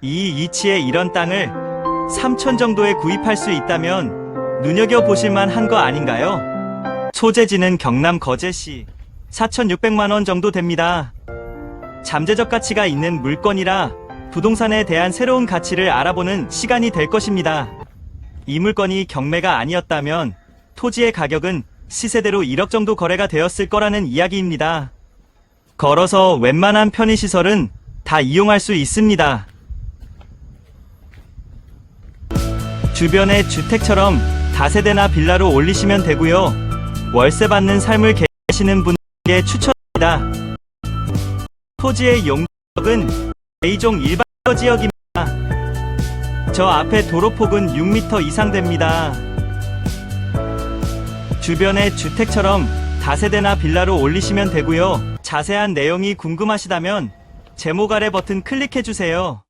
이 위치에 이런 땅을 3천 정도에 구입할 수 있다면 눈여겨보실만 한 거 아닌가요? 소재지는 경남 거제시 4,600만 원 정도 됩니다. 잠재적 가치가 있는 물건이라 부동산에 대한 새로운 가치를 알아보는 시간이 될 것입니다. 이 물건이 경매가 아니었다면 토지의 가격은 시세대로 1억 정도 거래가 되었을 거라는 이야기입니다. 걸어서 웬만한 편의시설은 다 이용할 수 있습니다. 주변에 주택처럼 다세대나 빌라로 올리시면 되고요. 월세 받는 삶을 계시는 분에게 추천합니다. 토지의 용적은 A종 일반 지역입니다. 저 앞에 도로폭은 6m 이상 됩니다. 주변에 주택처럼 다세대나 빌라로 올리시면 되고요. 자세한 내용이 궁금하시다면 제목 아래 버튼 클릭해 주세요.